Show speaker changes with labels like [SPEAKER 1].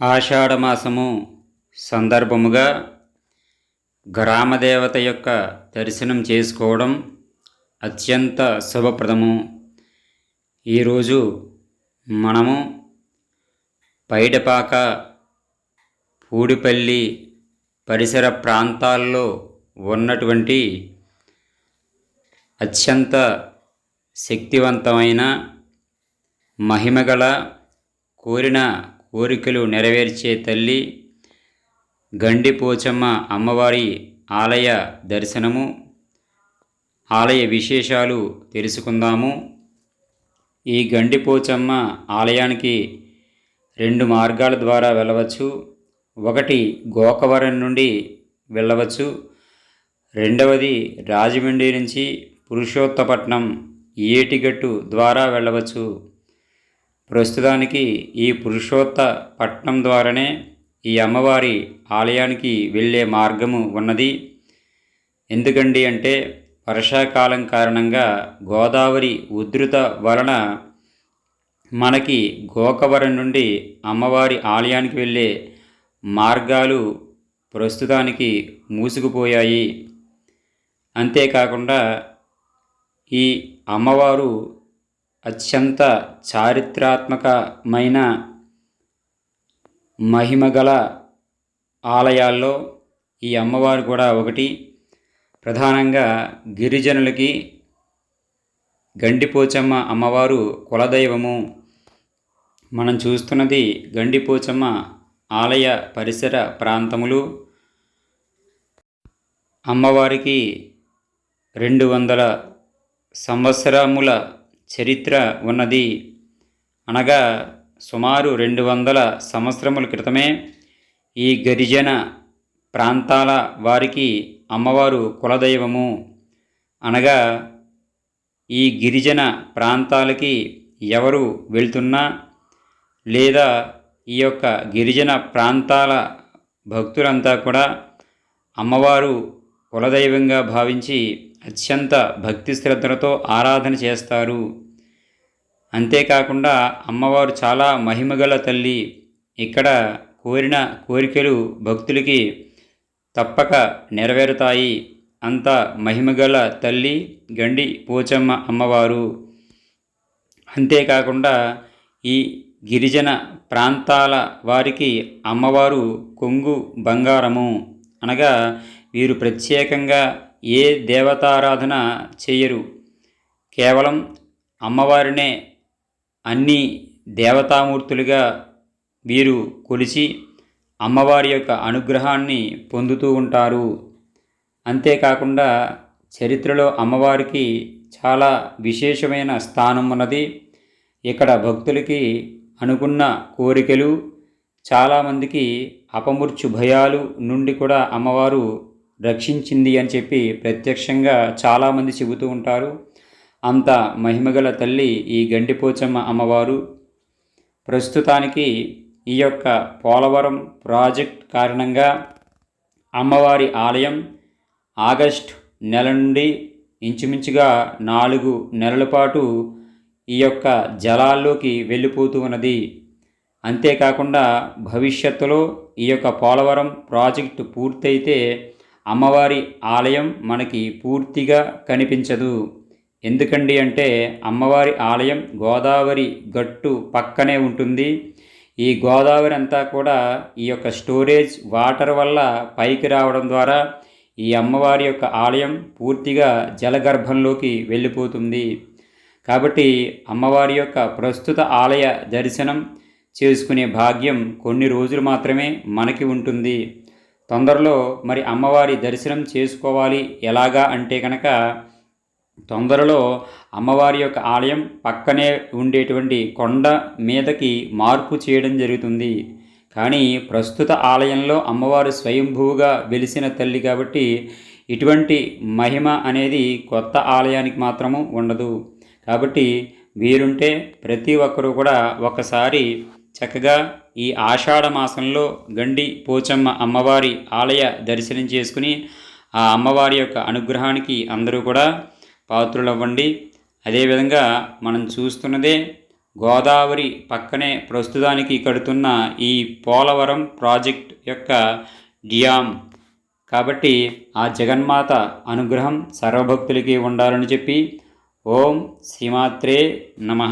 [SPEAKER 1] ఆషాఢమాసము సందర్భముగా గ్రామదేవత యొక్క దర్శనం చేసుకోవడం అత్యంత శుభప్రదము. ఈరోజు మనము పైడపాక పూడిపల్లి పరిసర ప్రాంతాల్లో ఉన్నటువంటి అత్యంత శక్తివంతమైన మహిమగల కోరిన కోరికలు నెరవేర్చే తల్లి గండిపోచమ్మ అమ్మవారి ఆలయ దర్శనము ఆలయ విశేషాలు తెలుసుకుందాము. ఈ గండిపోచమ్మ ఆలయానికి రెండు మార్గాల ద్వారా వెళ్ళవచ్చు. ఒకటి గోకవరం నుండి వెళ్ళవచ్చు. రెండవది రాజమండ్రి నుంచి పురుషోత్తపట్నం ఏటిగట్టు ద్వారా వెళ్ళవచ్చు. ప్రస్తుతానికి ఈ పురుషోత్త పట్నం ద్వారానే ఈ అమ్మవారి ఆలయానికి వెళ్ళే మార్గము ఉన్నది. ఎందుకండి అంటే వర్షాకాలం కారణంగా గోదావరి ఉధృత వలన మనకి గోకవరం నుండి అమ్మవారి ఆలయానికి వెళ్ళే మార్గాలు ప్రస్తుతానికి మూసుకుపోయాయి. అంతేకాకుండా ఈ అమ్మవారు అత్యంత చారిత్రాత్మకమైన మహిమగల ఆలయాల్లో ఈ అమ్మవారు కూడా ఒకటి. ప్రధానంగా గిరిజనులకి గండిపోచమ్మ అమ్మవారు కులదైవము. మనం చూస్తున్నది గండిపోచమ్మ ఆలయ పరిసర ప్రాంతములు. అమ్మవారికి రెండు వందల సంవత్సరముల చరిత్ర ఉన్నది. అనగా సుమారు రెండు వందల సంవత్సరముల క్రితమే ఈ గిరిజన ప్రాంతాల వారికి అమ్మవారు కులదైవము. అనగా ఈ గిరిజన ప్రాంతాలకి ఎవరు వెళ్తున్నా లేదా ఈ యొక్క గిరిజన ప్రాంతాల భక్తులంతా కూడా అమ్మవారు కులదైవంగా భావించి అత్యంత భక్తి శ్రద్ధలతో ఆరాధన చేస్తారు. అంతేకాకుండా అమ్మవారు చాలా మహిమగల తల్లి. ఇక్కడ కోరిన కోరికలు భక్తులకి తప్పక నెరవేరుతాయి. అంత మహిమగల తల్లి గండి పోచమ్మ అమ్మవారు. అంతేకాకుండా ఈ గిరిజన ప్రాంతాల వారికి అమ్మవారు కొంగు బంగారము. అనగా వీరు ప్రత్యేకంగా ఏ దేవతారాధన చేయరు. కేవలం అమ్మవారినే అన్ని దేవతామూర్తులుగా వీరు కొలిచి అమ్మవారి యొక్క అనుగ్రహాన్ని పొందుతూ ఉంటారు. అంతేకాకుండా చరిత్రలో అమ్మవారికి చాలా విశేషమైన స్థానం ఉన్నది. ఇక్కడ భక్తులకి అనుకున్న కోరికలు చాలామందికి అపమృత్యు భయాలు నుండి కూడా అమ్మవారు రక్షించింది అని చెప్పి ప్రత్యక్షంగా చాలామంది చెబుతూ ఉంటారు. అంత మహిమగల తల్లి ఈ గండిపోచమ్మ అమ్మవారు. ప్రస్తుతానికి ఈ యొక్క పోలవరం ప్రాజెక్ట్ కారణంగా అమ్మవారి ఆలయం ఆగస్ట్ నెల నుండి ఇంచుమించుగా నాలుగు నెలల పాటు ఈ యొక్క జలాల్లోకి వెళ్ళిపోతూ ఉన్నది. అంతేకాకుండా భవిష్యత్తులో ఈ యొక్క పోలవరం ప్రాజెక్టు పూర్తయితే అమ్మవారి ఆలయం మనకి పూర్తిగా కనిపించదు. ఎందుకండి అంటే అమ్మవారి ఆలయం గోదావరి గట్టు పక్కనే ఉంటుంది. ఈ గోదావరి అంతా కూడా ఈ యొక్క స్టోరేజ్ వాటర్ వల్ల పైకి రావడం ద్వారా ఈ అమ్మవారి యొక్క ఆలయం పూర్తిగా జలగర్భంలోకి వెళ్ళిపోతుంది. కాబట్టి అమ్మవారి యొక్క ప్రస్తుత ఆలయ దర్శనం చేసుకునే భాగ్యం కొన్ని రోజులు మాత్రమే మనకి ఉంటుంది. తొందరలో మరి అమ్మవారి దర్శనం చేసుకోవాలి ఎలాగా అంటే కనుక తొందరలో అమ్మవారి యొక్క ఆలయం పక్కనే ఉండేటువంటి కొండ మీదకి మార్పు చేయడం జరుగుతుంది. కానీ ప్రస్తుత ఆలయంలో అమ్మవారు స్వయంభూగా వెలిసిన తల్లి కాబట్టి ఇటువంటి మహిమ అనేది కొత్త ఆలయానికి మాత్రము ఉండదు. కాబట్టి వీరుంటే ప్రతి ఒక్కరూ కూడా ఒకసారి చక్కగా ఈ ఆషాఢ మాసంలో గండి పోచమ్మ అమ్మవారి ఆలయ దర్శనం చేసుకుని ఆ అమ్మవారి యొక్క అనుగ్రహానికి అందరూ కూడా పాత్రులవ్వండి. అదేవిధంగా మనం చూస్తున్నదే గోదావరి పక్కనే ప్రస్తుతానికి కడుతున్న ఈ పోలవరం ప్రాజెక్ట్ యొక్క డ్యామ్. కాబట్టి ఆ జగన్మాత అనుగ్రహం సర్వభక్తులకి ఉండాలని చెప్పి ఓం శ్రీమాత్రే నమ.